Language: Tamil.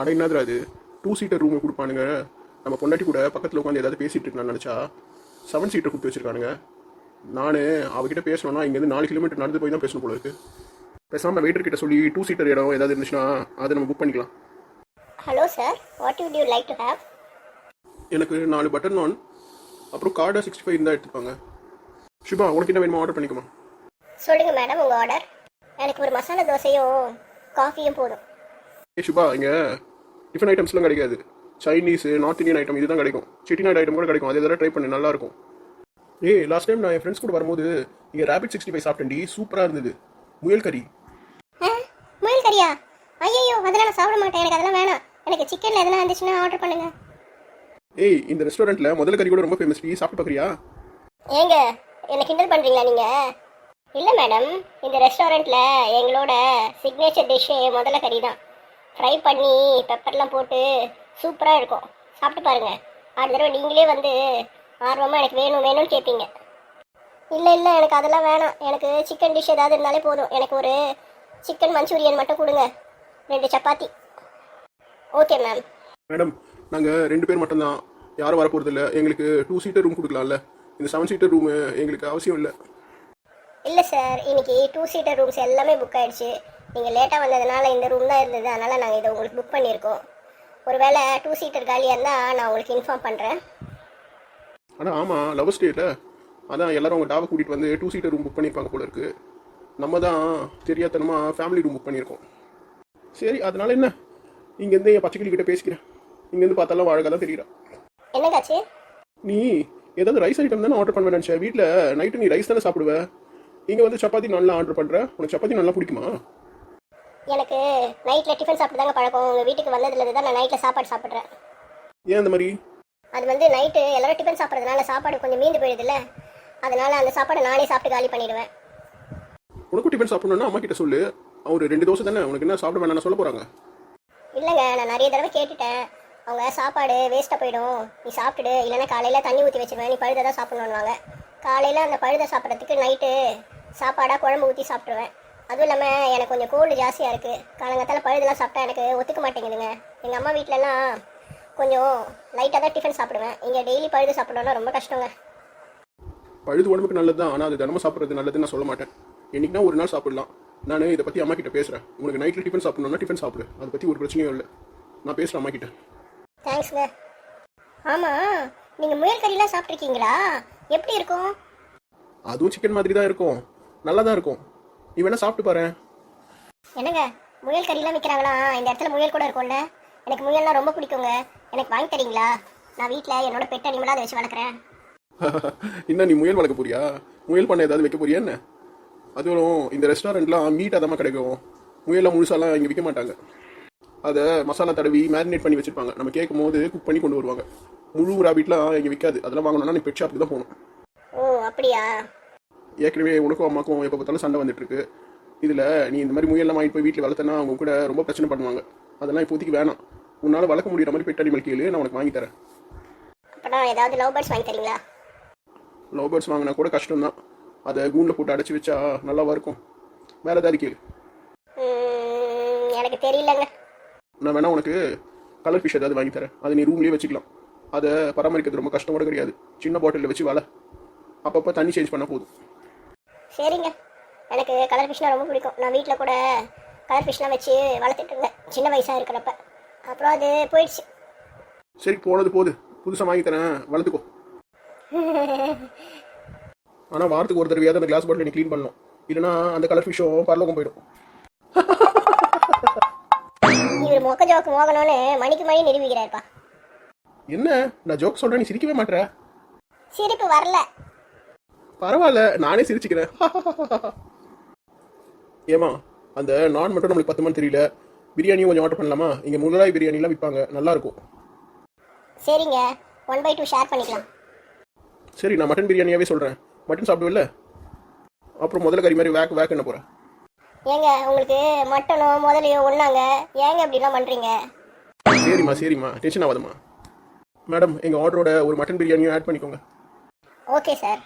அட என்னதுடா அது? டூ சீட்டர் ரூம் கொடுப்பானுங்க. நம்ம பொண்டாட்டி கூட பக்கத்தில் உட்காந்து ஏதாவது பேசிட்டு இருக்கலாம்னு நினச்சா செவன் சீட்டர் கொடுத்து வச்சிருக்கானுங்க. நான் அவகிட்ட பேசணும்னா இங்கேருந்து நாலு கிலோமீட்டர் நடந்து போய் தான் பேசணும் போல இருக்கு. பேசாமல் வெயிட்டர் கிட்ட சொல்லி டூ சீட்டர் இடம் ஏதாவது இருந்துச்சுன்னா அதை நம்ம புக் பண்ணிக்கலாம். Hello sir what would you like to have எனக்கு நாலு பட்டர் நான் அப்புறம் கார்டா சிக்ஸ்டி ஃபைவ் இருந்தால் எடுத்துப்பாங்க. ஷிபா உனக்கு என்ன வேணுமோ ஆர்டர் பண்ணிக்கோமா சொல்லுங்க மேடம் உங்கள் ஆர்டர் எனக்கு ஒரு மசாலா தோசையும் காஃபியும் போதும். ஏ ஷிபா இங்கே டிஃபன் ஐட்டம்ஸ்லாம் கிடைக்காது. சைனீஸ் நார்த் இந்தியன் ஐட்டம் இதுதான் கிடைக்கும். செட்டிநாடு ஐட்டம் கூட கிடைக்கும். அது எதாவது ட்ரை பண்ணு நல்லா இருக்கும் ஏய் லாஸ்ட் டைம் நான் என் ஃப்ரெண்ட்ஸ் கூட வரும்போது இங்கே ரேபிட் சிக்ஸ்டி ஃபைவ் சாப்பிட்டேன்டி. சூப்பராக இருந்தது. முயல் கறி. முயல் கறியா? ஐயோ அதெல்லாம் நான் சாப்பிட மாட்டேன். எனக்கு அதெல்லாம் வேணாம். எனக்கு சிக்கனில் எதனா இருந்துச்சுன்னா ஆர்டர் பண்ணுங்க. ஏய் இந்த ரெஸ்டாரண்ட்டில் முதல் கறி கூட ரொம்ப ஃபேமஸ் டீ. சாப்பிட்டு பார்க்குறியா ஏங்க என்ன கிண்டல் பண்ணுறீங்களா நீங்கள் இல்லை மேடம் இந்த ரெஸ்டாரண்ட்டில் எங்களோட சிக்னேச்சர் டிஷ்ஷே முதல்ல கறி தான் ஃப்ரை பண்ணி பெப்பர்லாம் போட்டு சூப்பராக இருக்கும். சாப்பிட்டு பாருங்க. அடுத்த தடவை நீங்களே வந்து ஆர்வமாக எனக்கு வேணும் வேணும்னு கேட்பீங்க இல்லை இல்லை எனக்கு அதெல்லாம் வேணாம். எனக்கு சிக்கன் டிஷ் ஏதாவது இருந்தாலே போதும். எனக்கு ஒரு சிக்கன் மஞ்சூரியன் மட்டும் கொடுங்க. ரெண்டு சப்பாத்தி. ஓகே மேம் மேடம் நாங்கள் ரெண்டு பேர் மட்டும்தான். யாரும் வர போகிறது இல்லை எங்களுக்கு டூ சீட்டர் ரூம் கொடுக்கலாம்ல. இந்த செவன் சீட்டர் ரூமு எங்களுக்கு அவசியம் இல்லை. இல்லை சார் இன்னைக்கு டூ சீட்டர் ரூம்ஸ் எல்லாமே புக் ஆயிடுச்சு. நீங்கள் லேட்டாக வந்ததுனால இந்த ரூம் தான் இருந்தது. அதனால் நாங்கள் இதை உங்களுக்கு புக் பண்ணியிருக்கோம். ஒருவேளை டூ சீட்டர் காலியாக இருந்தால் நான் உங்களுக்கு இன்ஃபார்ம் பண்ணுறேன் ஆனால் ஆமாம் லவ் ஸ்டேல அதான் எல்லாரும் அவங்க டாவை கூட்டிகிட்டு வந்து டூ சீட்டர் ரூம் புக் பண்ணியிருப்பாங்க போல இருக்கு. நம்ம தான் தெரியாதனமாக ஃபேமிலி ரூம் புக் பண்ணியிருக்கோம். சரி அதனால என்ன? இங்கேருந்து என் பச்சைக்கிளி கிட்ட பேசிக்கிறேன். இங்கேருந்து பார்த்தாலும் வாழகை தான் தெரியுறா. என்னங்காச்சு? நீ ஏதாவது ரைஸ் ஐட்டம் தானே ஆர்டர் பண்ண நினச்சேன் வீட்டில் நைட்டு நீ ரைஸ் தானே சாப்பிடுவ? இங்கே வந்து சப்பாத்தி நல்லா ஆர்டர் பண்ணுற உனக்கு சப்பாத்தி நல்லா பிடிக்குமா? எனக்கு நைட்டில் டிஃபன் சாப்பிட்டு தாங்க பழக்கம். உங்கள் வீட்டுக்கு வந்ததுலேருந்து தான் நான் நைட்டில் சாப்பாடு சாப்பிட்றேன். ஏன் அந்த மாதிரி? அது வந்து நைட்டு எல்லாரும் டிஃபன் சாப்பிட்றதுனால சாப்பாடு கொஞ்சம் மீந்து போயிடுதுல்ல. அதனால் அந்த சாப்பாடை நானே சாப்பிட்டு காலி பண்ணிடுவேன். உனக்கும் டிஃபன் சாப்பிடணும்னா அம்மா கிட்ட சொல்லு. அவர் ரெண்டு தோசை தானே உனக்கு என்ன சாப்பிட வேணாம்னு சொல்ல போகிறாங்க இல்லைங்க நான் நிறைய தடவை கேட்டுட்டேன். அவங்க சாப்பாடு வேஸ்ட்டாக போயிடும். நீ சாப்பிட்டுடு இல்லைன்னா காலையில் தண்ணி ஊற்றி வச்சிருவேன். நீ பழுதை தான் சாப்பிடணுன்னுவாங்க காலையில் அந்த பழுதை சாப்பிட்றதுக்கு நைட்டு சாப்பாடாக குழம்பு ஊற்றி சாப்பிட்ருவேன் அதுவும் இல்லாமல் எனக்கு கொஞ்சம் கோல்டு ஜாஸ்தியாக இருக்குது காலங்கத்தால் பழுதெல்லாம் சாப்பிட்டா எனக்கு ஒத்துக்க மாட்டேங்குதுங்க. எங்கள் அம்மா வீட்டிலலாம் கொஞ்சம் லைட்டாக தான் டிஃபன் சாப்பிடுவேன். இங்கே டெய்லி பழுது சாப்பிடணும்னா ரொம்ப கஷ்டங்க. பழுது உடம்புக்கு நல்லது தான் ஆனால் அது தினமும் சாப்பிட்றது நல்லதுன்னு நான் சொல்ல மாட்டேன். என்னைக்குனா ஒரு நாள் சாப்பிடலாம். நான் இதை பற்றி அம்மா கிட்ட பேசுகிறேன் உனக்கு நைட்டில் டிஃபன் சாப்பிடணும்னா டிஃபன் சாப்பிடு. அதை பற்றி ஒரு பிரச்சனையும் இல்லை. நான் பேசுகிறேன் அம்மா கிட்ட தேங்க்ஸ்ங்க ஆமாம் நீங்கள் முயல் கறிலாம் சாப்பிட்ருக்கீங்களா எப்படி இருக்கும்? அதுவும் சிக்கன் மாதிரி தான் இருக்கும். நல்லா தான் இருக்கும். நீ வேணா சாப்பிட்டு பாரு. என்னங்க? முயல் கறிலாம் விற்கிறாங்களா இந்த இடத்துல முயல் கூட இருக்கும்ல. எனக்கு முயல்லாம் ரொம்ப பிடிக்குங்க. எனக்கு வாங்கி தரீங்களா? நான் வீட்டில் என்னோட பெட் அனிமலாக அதை வச்சு வளர்க்குறேன். என்ன நீ முயல் வளர்க்க போறியா? முயல் பண்ண ஏதாவது வைக்க போறியா என்ன? அதுவும் இந்த ரெஸ்டாரண்ட்லாம் மீட் அதமாக கிடைக்கும். முயலாம் முழுசாலாம் இங்கே விற்க மாட்டாங்க. அதை மசாலா தடவி மேரினேட் பண்ணி வச்சிருப்பாங்க. நம்ம கேட்கும் போது குக் பண்ணி கொண்டு வருவாங்க. முழு ராபிட்லாம் இங்கே விற்காது அதெல்லாம் வாங்கணும்னா நீ பெட் ஷாப்புக்கு தான் போகணும். ஓ அப்படியா? ஏற்கனவே உனக்கும் அம்மாக்கும் எப்போ பார்த்தாலும் சண்டை வந்துட்டு இருக்கு இதில் நீ இந்த மாதிரி முயல்லாம் வாங்கிட்டு போய் வீட்டில் வளர்த்தனா அவங்க கூட ரொம்ப பிரச்சனை பண்ணுவாங்க. அதெல்லாம் இப்போதைக்கு வேணாம். உன்னால் வளர்க்க முடியிற மாதிரி பெட் அனிமல் கேளு நான் உனக்கு வாங்கி தரேன். ஏதாவது லவ் பேர்ட்ஸ் வாங்கி தரீங்களா? லவ் பேர்ட்ஸ் வாங்கினா கூட கஷ்டம் தான் அதை கூண்டில் போட்டு அடைச்சி வச்சா நல்லாவா இருக்கும்? வேற ஏதாவது கேளு. எனக்கு தெரியலங்க. நான் வேணா உனக்கு கலர் ஃபிஷ் ஏதாவது வாங்கி தரேன். அதை நீ ரூம்லேயே வச்சுக்கலாம். அதை பராமரிக்கிறது ரொம்ப கஷ்டம் கூட கிடையாது. சின்ன பாட்டிலில் வச்சு வள. அப்பப்போ தண்ணி சேஞ்ச் பண்ணால் போதும். சரிங்க. எனக்கு கலர் ஃபிஷ்னால் ரொம்ப பிடிக்கும். நான் வீட்டில் கூட கலர் ஃபிஷ்லாம் வச்சு வளர்த்துட்டு இருந்தேன். சின்ன வயசாக இருக்கிறப்ப. அப்புறம் அது போயிடுச்சு. சரி போனது போது. புதுசாக வாங்கி தரேன். வளர்த்துக்கோ. ஆனால் வாரத்துக்கு ஒரு தடவையாவது அந்த கிளாஸ் பாட்டில் நீ க்ளீன் பண்ணணும். இல்லைனா அந்த கலர் ஃபிஷ்ஷும் பரலோகம் போயிடும். இவர் மொக்க ஜோக்கு மோகணும்னு மணிக்கு மணி நிரூபிக்கிறாருப்பா. என்ன? நான் ஜோக் சொல்கிறேன் நீ சிரிக்கவே மாட்ற. சிரிப்பு வரல. பரவாயில்ல நானே சிரிச்சுக்கிறேன். ஏமா அந்த நான் மட்டும் நம்மளுக்கு பத்துமான்னு தெரியல. பிரியாணியும் கொஞ்சம் ஆர்டர் பண்ணலாமா? இங்கே முகலாய் பிரியாணிலாம் விற்பாங்க நல்லா இருக்கும் சரிங்க ஒன் பை டூ ஷேர் பண்ணிக்கலாம். சரி நான் மட்டன் பிரியாணியாவே சொல்கிறேன் மட்டன் சாப்பிடுவில்ல? அப்புறம் முதல்ல கறி மாதிரி வேக் வேக் என்ன போகிறேன் ஏங்க உங்களுக்கு மட்டனோ முதலையோ ஒன்றாங்க ஏங்க இப்படிலாம் பண்ணுறீங்க சரிம்மா சரிம்மா. டென்ஷன் ஆகாதம்மா. மேடம் எங்கள் ஆர்டரோட ஒரு மட்டன் பிரியாணியும் ஆட் பண்ணிக்கோங்க. Okay sir